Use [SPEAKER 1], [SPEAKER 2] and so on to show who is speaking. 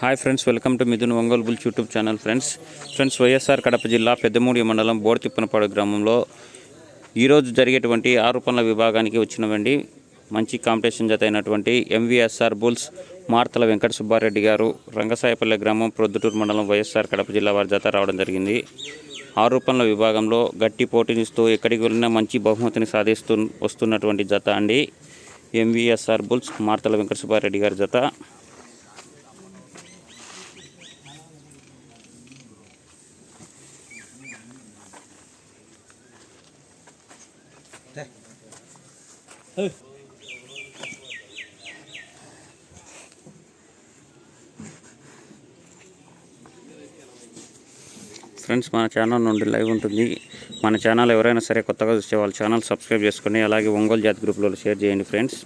[SPEAKER 1] Hi friends welcome to Mithun Ongole bulls YouTube channel friends. Friends YSR Kadapa జిల్లా పెద్దమూడి మండలం బోర్తిప్పనపాడు గ్రామంలో ఈరోజు జరిగేటువంటి ఆరు పనుల విభాగానికి వచ్చినవండి. మంచి కాంపిటీషన్ జత అయినటువంటి ఎంవీఎస్ఆర్ బుల్స్ మార్తల వెంకట సుబ్బారెడ్డి గారు రంగసాయపల్లె గ్రామం ప్రొద్దుటూరు మండలం వైఎస్ఆర్ కడప జిల్లా వారి జత రావడం జరిగింది. ఆరు పనుల విభాగంలో గట్టి పోటీనిస్తూ ఎక్కడికి వెళ్ళినా మంచి బహుమతిని సాధిస్తూ వస్తున్నటువంటి జత అండి. ఎంవీఎస్ఆర్ బుల్స్ మార్తల వెంకట సుబ్బారెడ్డి గారి జత. ఫ్రెండ్స్ మన ఛానల్ నుండి లైవ్ ఉంటుంది. మన ఛానల్ ఎవరైనా సరే కొత్తగా చూస్తే వాళ్ళ ఛానల్ సబ్స్క్రైబ్ చేసుకొని అలాగే ఒంగోలు జాతి గ్రూప్లో షేర్ చేయండి ఫ్రెండ్స్